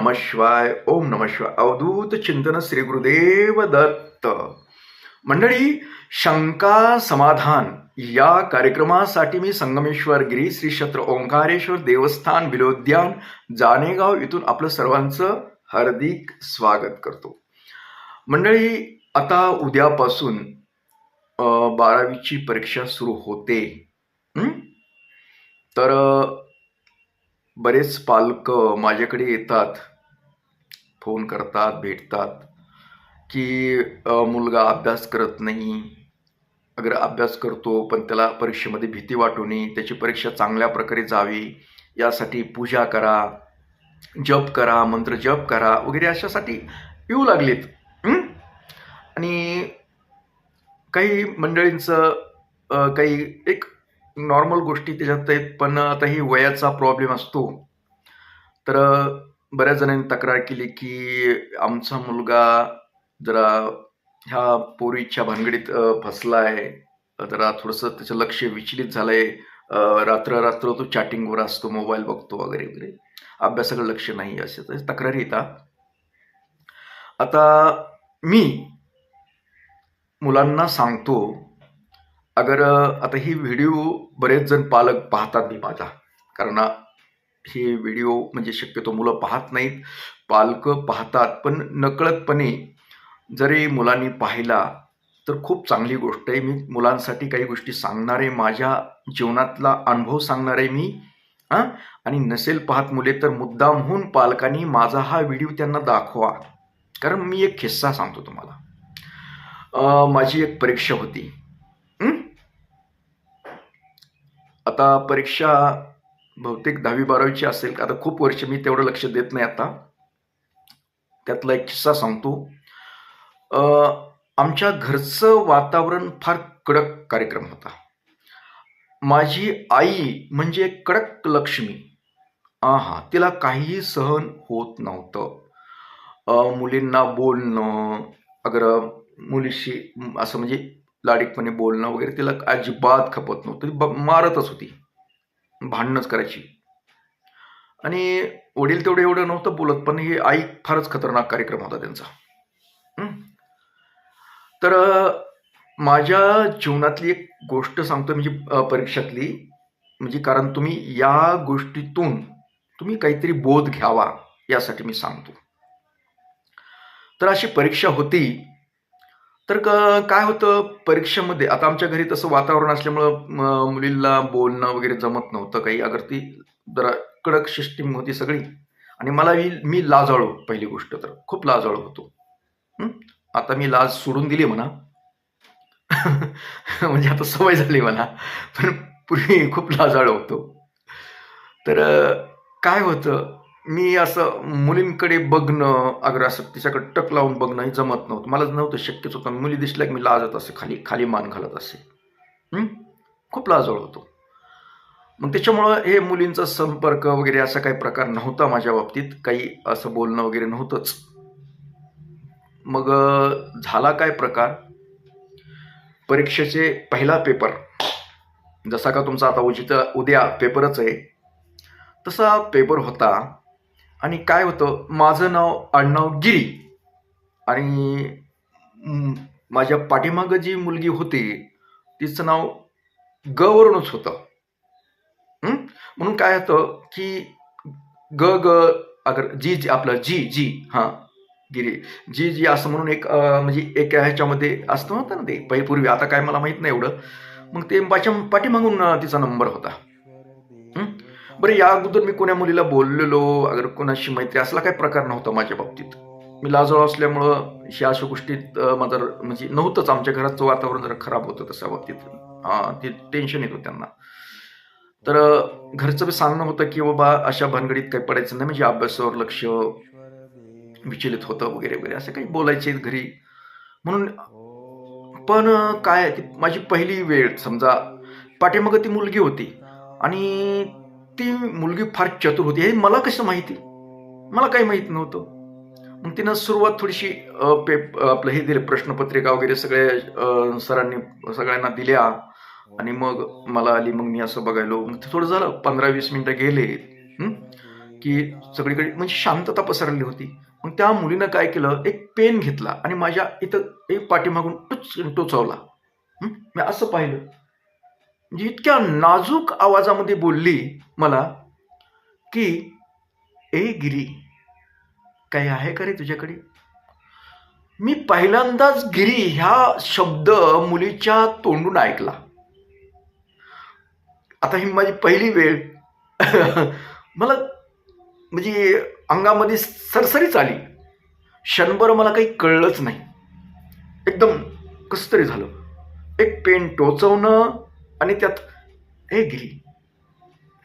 नम शिवाय ओम नम शिवाय. अवधूत चिंतन श्री गुरुदेव दत्त. मंडळी शंका समाधान. या कार्यक्रमासाठी मी संगमेश्वर गिरी श्री छत्र ओंकारेश्वर देवस्थान विलोद्यान जानेगाव इथून आपलं सर्वांचं हार्दिक स्वागत करतो. मंडळी आता उद्यापासून बारावीची परीक्षा सुरू होते. तर बरेच पालक माझ्याकडे येतात फोन करतात भेटतात की मुलगा अभ्यास करत नाही. अगर अभ्यास करतो पण त्याला परीक्षेमध्ये भीती वाटू नये त्याची परीक्षा चांगल्या प्रकारे जावी यासाठी पूजा करा जप करा मंत्र जप करा वगैरे अशासाठी येऊ लागलेत. आणि काही मंडळींचं काही एक नॉर्मल गोष्टी त्याच्यात आहेत पण आता ही वयाचा प्रॉब्लेम असतो. तर बऱ्याच जणांनी तक्रार केली की आमचा मुलगा जरा ह्या पोरीच्या भानगडीत फसला आहे जरा थोडंसं त्याचं लक्ष विचलित झालं आहे रात्र रात्र तो चॅटिंगवर असतो मोबाईल बघतो वगैरे वगैरे. अभ्यासाकडे लक्ष नाही असे. तर तक्रारी येतात आता मी मुलांना सांगतो अगर आता ही व्हिडिओ बरेच जण पालक पाहतात मी माझा. कारण हे व्हिडिओ म्हणजे शक्यतो मुलं पाहत नाहीत. पालक पाहतात पण नकळतपणे जरी मुलांनी पाहिला तर खूप चांगली गोष्ट आहे. मी मुलांसाठी काही गोष्टी सांगणार आहे माझ्या जीवनातला अनुभव सांगणार आहे मी हां आणि नसेल पाहत मुले तर मुद्दामहून पालकांनी माझा हा व्हिडिओ त्यांना दाखवा. कारण मी एक किस्सा सांगतो तुम्हाला. माझी एक परीक्षा होती हं? आता परीक्षा बहुतेक दहावी बारावीची असेल. आता खूप वर्ष मी तेवढं लक्ष देत नाही आता. त्यातला एक किस्सा सांगतो. आमच्या घरचं वातावरण फार कडक कार्यक्रम होता. माझी आई म्हणजे कडक लक्ष्मी. आहा तिला काहीही सहन होत नव्हतं. मुलींना बोलणं अगर मुलीशी असं म्हणजे लाडीकपणे बोलणं वगैरे तिला अजिबात खपत नव्हतं. ती मारतच होती. भांडणच करायची. आणि वडील तेवढं एवढं नव्हतं बोलत पण हे आई फारच खतरनाक कार्यक्रम होता त्यांचा. तर माझ्या जीवनातली एक गोष्ट सांगतो म्हणजे परीक्षातली. म्हणजे कारण तुम्ही या गोष्टीतून तुम्ही काहीतरी बोध घ्यावा यासाठी मी सांगतो. तर अशी परीक्षा होती. तर क- काय होतं परीक्षेमध्ये? आता आमच्या घरी तसं वातावरण असल्यामुळं म- मुलीला बोलणं वगैरे जमत नव्हतं काही. अगर ती जरा कडक सिस्टीम होती सगळी. आणि मला मी लाजाळू पहिली गोष्ट तर. खूप लाजाळू होतो. आता मी लाज सोडून दिली म्हणा. म्हणजे आता सवय झाली मला. पण पूर्वी खूप लाजाळू होतो. तर काय होतं? मी असं मुलींकडे बघणं अगर असं तिच्याकडे टक लावून बघणं हे जमत नव्हतं. मला नव्हतं शक्यच होतं. मुली दिसल्या की मी लाजत असे खाली खाली मान घालत असे. खूप लाजळ होतो. मग त्याच्यामुळं हे मुलींचा संपर्क वगैरे असा काही प्रकार नव्हता माझ्या बाबतीत. काही असं बोलणं वगैरे नव्हतंच. मग झाला काय प्रकार? परीक्षेचे पहिला पेपर. जसा का तुमचा आता उचित उद्या पेपरच आहे. तसा पेपर होता. आणि काय होतं? माझं नाव आडनाव गिरी. आणि माझ्या पाठीमागं जी मुलगी होती तिचं नाव गवरूनच होतं. म्हणून काय होतं की ग ग अगर जी जी आपलं जी जी हां गिरी. जी जी असं म्हणून एक म्हणजे एक ह्याच्यामध्ये असतं होतं ना ते पहिपूर्वी. आता काय मला माहीत नाही एवढं. मग ते पाच्या पाठीमागून तिचा नंबर होता. बरं या अगोदर मी कोण्या मुलीला बोललेलो? अगर कोणाशी मैत्री असला काही प्रकार नव्हता माझ्या बाबतीत. मी लाजळ असल्यामुळं ह्या अशा गोष्टीत अं, माझं म्हणजे नव्हतंच. आमच्या घराचं वातावरण जरा खराब होतं तशा बाबतीत. हां ते टेन्शन येतं त्यांना. तर घरचं बी सांगणं होतं की बाबा अशा भानगडीत काही पडायचं नाही. म्हणजे अभ्यासावर लक्ष विचलित होतं वगैरे वगैरे. असं काही बोलायचे घरी. म्हणून पण काय आहे, ती माझी पहिली वेळ समजा. पाठीमागं ती मुलगी होती. आणि ती मुलगी फार चतुर होती. हे मला कसं माहिती? मला काही माहीत नव्हतं. मग तिनं सुरुवात थोडीशी पेप आपलं हे दिले प्रश्नपत्रिका वगैरे सगळ्या सरांनी सगळ्यांना दिल्या. आणि मग मला आली मग मी असं बघायलो. मग ते थोडं झालं पंधरा वीस मिनटं गेले. की सगळीकडे म्हणजे शांतता पसरली होती. मग त्या मुलीनं काय केलं एक पेन घेतला आणि माझ्या इथं एक पाठीमागून टुच टोचवला. मी असं पाहिलं. म्हणजे इतक्या नाजूक आवाजामध्ये बोलली मला की ए गिरी काही आहे का रे तुझ्याकडे? मी पहिल्यांदाच गिरी ह्या शब्द मुलीच्या तोंडून ऐकला. आता ही माझी पहिली वेळ. मला म्हणजे अंगामध्ये सरसरीच आली. क्षणभर मला काही कळलंच नाही. एकदम कसं तरी झालं. एक पेन टोचवणं आणि त्यात हे गिरी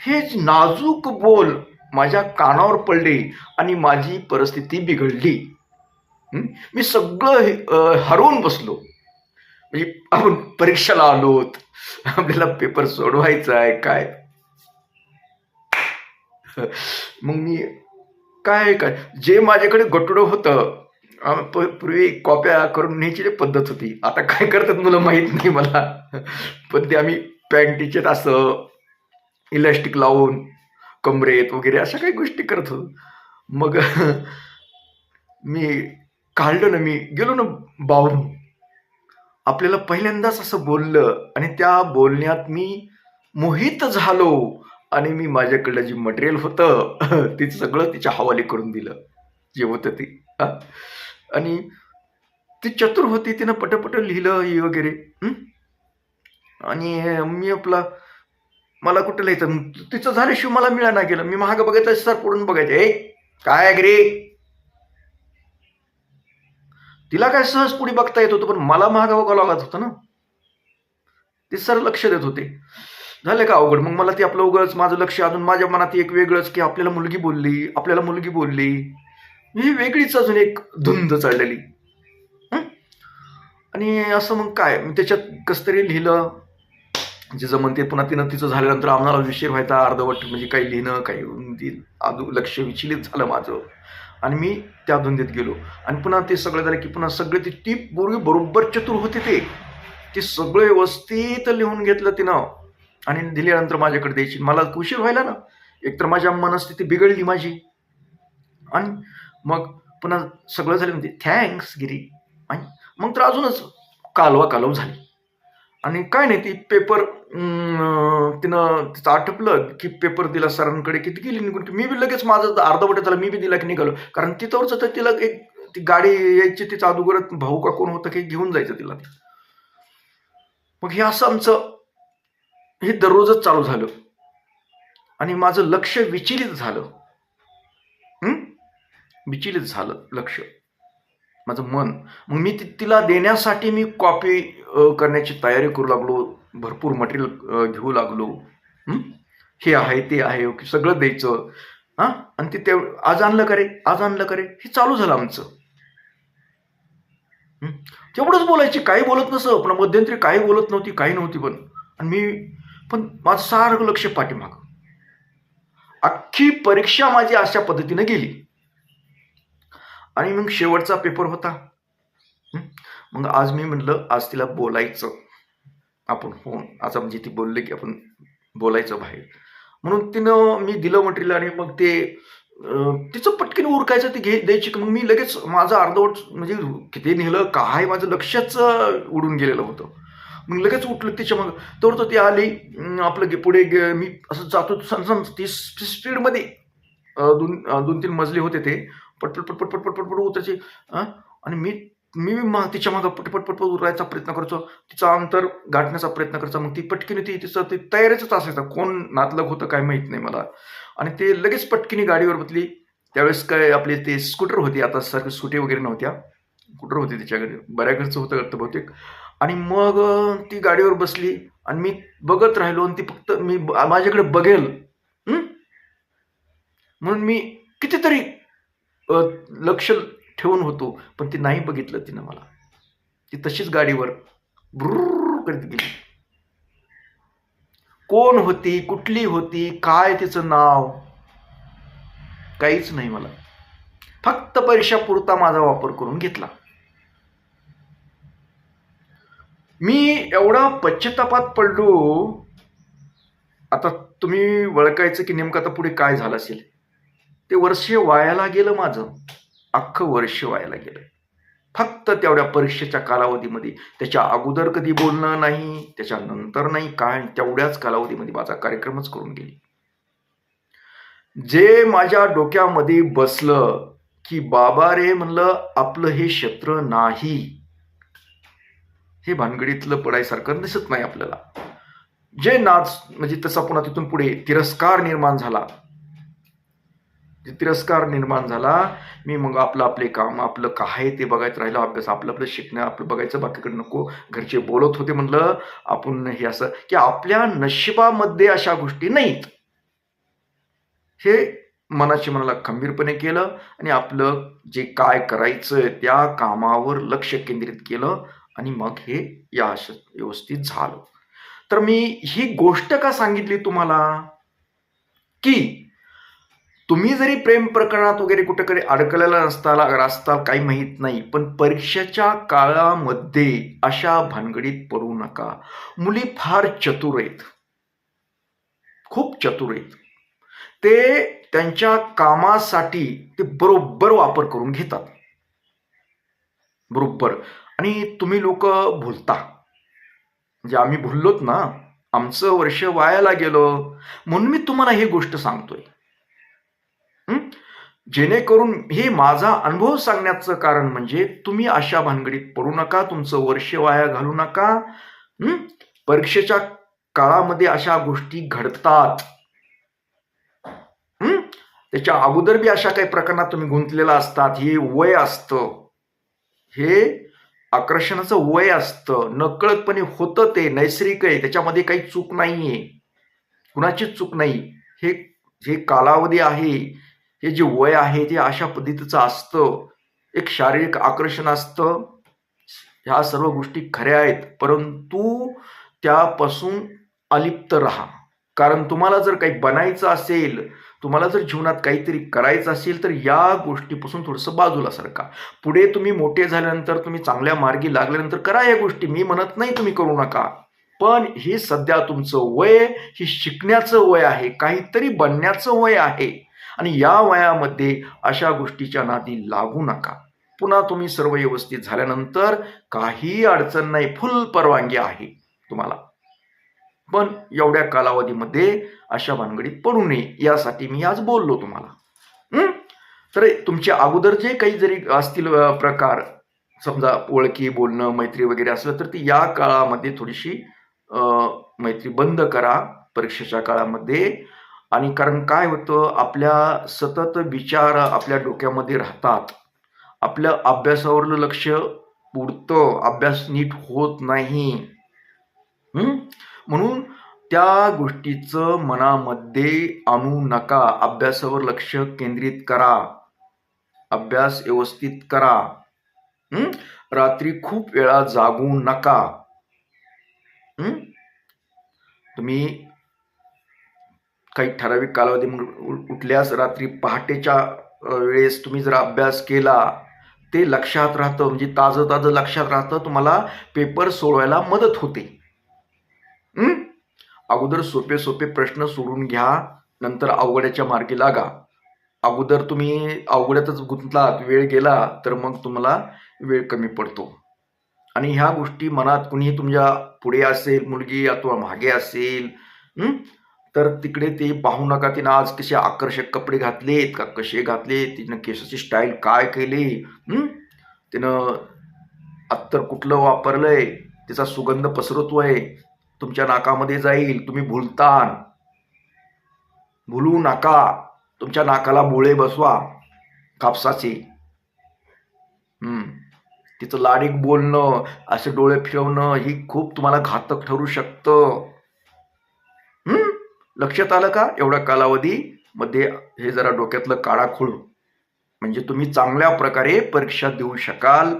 हेच नाजूक बोल माझ्या कानावर पडले आणि माझी परिस्थिती बिघडली. मी सगळं हरवून बसलो. म्हणजे आपण परीक्षेला आलोत आपल्याला पेपर सोडवायचा आहे काय? मग मी काय काय? जे माझ्याकडे गटुडं होतं पूर्वी कॉप्या करून न्यायची पद्धत होती. आता काय करतात मुलं माहीत नाही मला. पण ते आम्ही पॅन्टीचे असं इलास्टिक लावून कमरेत वगैरे अशा काही गोष्टी करत होतो. मग मी काढलं ना मी गेलो ना बावरून आपल्याला पहिल्यांदाच असं बोललं आणि त्या बोलण्यात मी मोहित झालो आणि मी माझ्याकडलं जे मटेरियल होतं ते सगळं तिच्या हवाली करून दिलं. जे होतं ते. हा. आणि ती चतुर होती तिनं पटपट लिहिलं हे वगैरे आणि मी आपला मला कुठं लिहायचं? तिचं झाल्याशिवाय मला मिळा नाही गेलं. मी महाग बघायचं सर पडून बघायचं. ए काय रे? तिला काय सहज पुढे बघता येत होतं पण मला महाग बघावं लागत होतं ना. ते सर लक्ष देत होते. झालं का अवघड? मग मला ते आपलं उघडच माझं लक्ष अजून माझ्या मनात एक वेगळंच की आपल्याला मुलगी बोलली आपल्याला मुलगी बोलली. ही वेगळीच अजून एक धुंद चढलेली. आणि असं मग काय? त्याच्यात कसं तरी लिहिलं. जे जमन ते पुन्हा तिनं तिचं झाल्यानंतर आम्हाला विषय व्हायचा अर्धवट म्हणजे काही लिहिणं काही ती आदू लक्ष विचलित झालं माझं. आणि मी त्या धुंदीत गेलो. आणि पुन्हा ते सगळं झालं की पुन्हा सगळे ती ती पूर्वी बरोबर चतुर होते ते. ते सगळं व्यवस्थित लिहून घेतलं तिनं. आणि दिल्यानंतर माझ्याकडे द्यायची. मला उशीर व्हायला ना. एकतर माझ्या मनस्थिती बिघडली माझी. आणि मग पुन्हा सगळं झालं म्हणजे थँक्स गिरी. आणि मग तर अजूनच कालवा कालव झाली. आणि काय नाही ती पेपर तिनं तिचं आटपलं की पेपर दिला सरांकडे किती गेली निघून की मी बी लगेच माझं अर्धवट झालं मी बी दिला की निघालो. कारण तिथंवरच तर तिला एक ती गाडी यायची तिचा अदुगरत भाऊ का कोण होतं की घेऊन जायचं तिला. मग हे असं आमचं हे दररोजच चालू झालं. आणि माझं लक्ष विचलित झालं. विचलित झालं लक्ष. माझं मन. मग मी ती तिला देण्यासाठी मी कॉपी करण्याची तयारी करू लागलो. भरपूर मटेरियल घेऊ लागलो. हे? आहे ते आहे की सगळं द्यायचं. हां? आणि ते तेव आज आणलं का रे? आज आणलं का रे? हे चालू झालं आमचं. तेवढंच बोलायची. काही बोलत नसं. पण मध्यंतरी काही बोलत नव्हती काही नव्हती पण. आणि मी पण माझं सारखं लक्ष पाठीमाग. अख्खी परीक्षा माझी अशा पद्धतीनं गेली. आणि मग शेवटचा पेपर होता. मग आज मी म्हटलं आज तिला बोलायचं. आपण हो आता म्हणजे ती बोलले की आपण बोलायचं बाहेर. म्हणून तिनं मी दिलं मटेरियल आणि मग ते तिचं पटकन उरकायचं ते घे द्यायची की मग मी लगेच माझं अर्धवट म्हणजे किती नेलं काय माझं लक्षच उडून गेलेलं होतं. मग लगेच उठलं तिच्या मग तर तो ती आली आपलं गे- पुढे गे- मी असं जातो सनसन ती स्पीडमध्ये दोन दोन तीन मजले होते ते. पटपट पटपट पटपट पटपट उतरायचे आणि मी मी मा तिच्या मागं पटपट पटपट उतरायचा प्रयत्न करतो तिचा अंतर गाठण्याचा प्रयत्न करायचा. मग ती पटकीने ती तिचं ते तयारीच असायचं कोण नातलग होतं काय माहीत नाही मला. आणि ते लगेच पटकीने गाडीवर बसली त्यावेळेस काय आपले ते स्कूटर होती. आता सारखं स्कूटी वगैरे नव्हत्या. स्कूटर होती तिच्याकडे. बऱ्या घरचं होतं वाटतं बहुतेक. आणि मग ती गाडीवर बसली. आणि मी बघत राहिलो आणि ती फक्त मी ब- माझ्याकडे बघेल. म्हणून मी कितीतरी लक्ष ठेवून होतो पण ती नाही बघितलं तिनं मला. ती तशीच गाडीवर ब्रुर करीत गेली. कोण होती कुठली होती काय तिचं नाव? काहीच नाही मला. फक्त परीक्षा पुरता माझा वापर करून घेतला. मी एवढा पश्चातापात पडलो. आता तुम्ही वळकायचं की नेमकं आता पुढे काय झालं असेल? ते वर्ष वायाला गेलं माझं. अख्खं वर्ष वायाला गेलं. फक्त तेवढ्या परीक्षेच्या कालावधीमध्ये त्याच्या अगोदर कधी बोलणं नाही त्याच्यानंतर नाही काय तेवढ्याच कालावधीमध्ये माझा कार्यक्रमच करून गेली. जे माझ्या डोक्यामध्ये बसलं की बाबा रे म्हणलं आपलं हे क्षेत्र नाही. हे भानगडीतलं पडायसारखं दिसत नाही आपल्याला. जे नाच म्हणजे तसा पुन्हा तिथून पुढे तिरस्कार निर्माण झाला. तिरस्कार निर्माण झाला मी मग आपलं आपले काम आपलं काय ते बघायचं राहिलं अभ्यास आपलं आपलं शिकणं आपलं बघायचं बाकीकडे नको घरचे बोलत होते म्हणलं आपण हे असं की आपल्या नशिबामध्ये अशा गोष्टी नाहीत. हे मनाची मनाला खंबीरपणे केलं आणि आपलं जे काय करायचं त्या कामावर लक्ष केंद्रित केलं आणि मग हे या अशा व्यवस्थित झालं. तर मी ही गोष्ट का सांगितली तुम्हाला? की तुम्ही जरी प्रेम प्रकरणात वगैरे कुठेकडे अडकलेला नसताला असताल काही माहीत नाही पण परीक्षेच्या काळामध्ये अशा भानगडीत पडू नका. मुली फार चतुर आहेत. खूप चतुर आहेत. ते त्यांच्या कामासाठी ते बरोबर वापर करून घेतात. बरोबर. आणि तुम्ही लोक भुलता. म्हणजे आम्ही भुललोत ना. आमचं वर्ष वायाला गेलं. म्हणून मी तुम्हाला ही गोष्ट सांगतोय. जेणेकरून हे माझा अनुभव सांगण्याचं कारण म्हणजे तुम्ही अशा भानगडीत पडू नका तुमचं वर्ष वाया घालू नका. परीक्षेच्या काळामध्ये अशा गोष्टी घडतात. त्याच्या अगोदर बी अशा काही प्रकरणात तुम्ही गुंतलेला असतात हे वय असतं. हे आकर्षणाचं वय असतं. नकळतपणे होतं ते नैसर्गिक आहे त्याच्यामध्ये काही चूक नाहीये. कुणाचीच चूक नाही. हे जे कालावधी आहे. हे जे वय आहे ते अशा पद्धतीचं असतं. एक शारीरिक आकर्षण असतं. ह्या सर्व गोष्टी खऱ्या आहेत. परंतु त्यापासून अलिप्त राहा. कारण तुम्हाला जर काही बनायचं असेल तुम्हाला जर जीवनात काहीतरी करायचं असेल तर या गोष्टीपासून थोडंसं बाजूला सरका. पुढे तुम्ही मोठे झाल्यानंतर तुम्ही चांगल्या मार्गी लागल्यानंतर करा या गोष्टी. मी म्हणत नाही तुम्ही करू नका. पण हे सध्या तुमचं वय हे शिकण्याचं वय आहे. काहीतरी बनण्याचं वय आहे. आणि या वयामध्ये अशा गोष्टीच्या नादी लागू नका. पुन्हा तुम्ही सर्व व्यवस्थित झाल्यानंतर काही अडचण नाही फुल परवानगी आहे तुम्हाला. पण एवढ्या कालावधीमध्ये अशा भानगडीत पडू नये यासाठी मी आज बोललो तुम्हाला. तर तुमच्या अगोदर जे काही जरी असतील प्रकार समजा ओळखी बोलणं मैत्री वगैरे असलं तर ती या काळामध्ये थोडीशी मैत्री बंद करा. परीक्षेच्या काळामध्ये आणि कारण काय होतं आपल्या सतत विचार आपल्या डोक्यामध्ये राहतात. आपल्या अभ्यासावरलं लक्ष उडतं अभ्यास नीट होत नाही. म्हणून त्या गोष्टीचं मनामध्ये आणू नका. अभ्यासावर लक्ष केंद्रित करा. अभ्यास व्यवस्थित करा. रात्री खूप वेळा जागू नका. तुम्ही काही ठराविक कालावधी उठल्यास रात्री पहाटेच्या वेळेस तुम्ही जर अभ्यास केला ते लक्षात राहतं म्हणजे ताजं ताजं लक्षात राहतं तुम्हाला पेपर सोडवायला मदत होते. अगोदर सोपे सोपे प्रश्न सोडून घ्या नंतर अवघड्याच्या मार्गी लागा. अगोदर तुम्ही अवघड्यातच गुंतलात वेळ गेला तर मग तुम्हाला वेळ कमी पडतो. आणि ह्या गोष्टी मनात कुणीही तुमच्यापुढे असेल मुलगी अथवा मागे असेल तर तिकडे ते पाहू नका तिनं आज कसे आकर्षक कपडे घातलेत का कसे घातले तिनं केसाची स्टाईल काय केली? तिनं अत्तर कुठलं वापरलंय? तिचा सुगंध पसरतोय. तुमच्या नाकामध्ये जाईल. तुम्ही भुलतान. भुलू नका. तुमच्या नाकाला मुळे बसवा. कापसाचे. तिचं लाडीक बोलणं असे डोळे फिरवणं ही खूप तुम्हाला घातक ठरू शकतं. लक्षात आलं का? एवढ्या कालावधीमध्ये हे जरा डोक्यातलं काळा खोळून म्हणजे तुम्ही चांगल्या प्रकारे परीक्षा देऊ शकाल.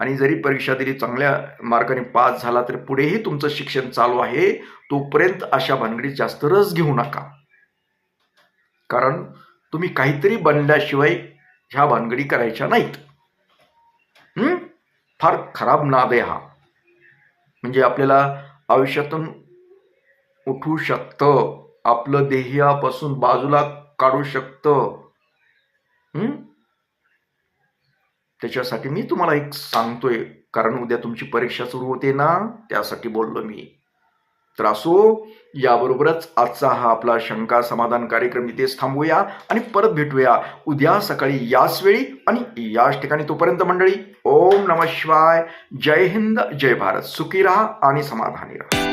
आणि जरी परीक्षा दिली चांगल्या मार्गाने पास झाला तर पुढेही तुमचं शिक्षण चालू आहे. तोपर्यंत अशा भानगडीत जास्त रस घेऊ नका. कारण तुम्ही काहीतरी बनल्याशिवाय ह्या भानगडी करायच्या नाहीत. फार खराब नाद आहे हा. म्हणजे आपल्याला आयुष्यातून उठू शकतं. आपलं देहापासून बाजूला काढू शकतं. त्याच्यासाठी मी तुम्हाला एक सांगतोय. कारण उद्या तुमची परीक्षा सुरू होते ना? त्यासाठी बोललो मी. तर असो याबरोबरच आजचा हा आपला शंका समाधान कार्यक्रम इथेच थांबूया आणि परत भेटूया उद्या सकाळी याच वेळी आणि याच ठिकाणी तोपर्यंत मंडळी ओम नम शिवाय. जय हिंद जय भारत. सुखी राहा आणि समाधानी राहा.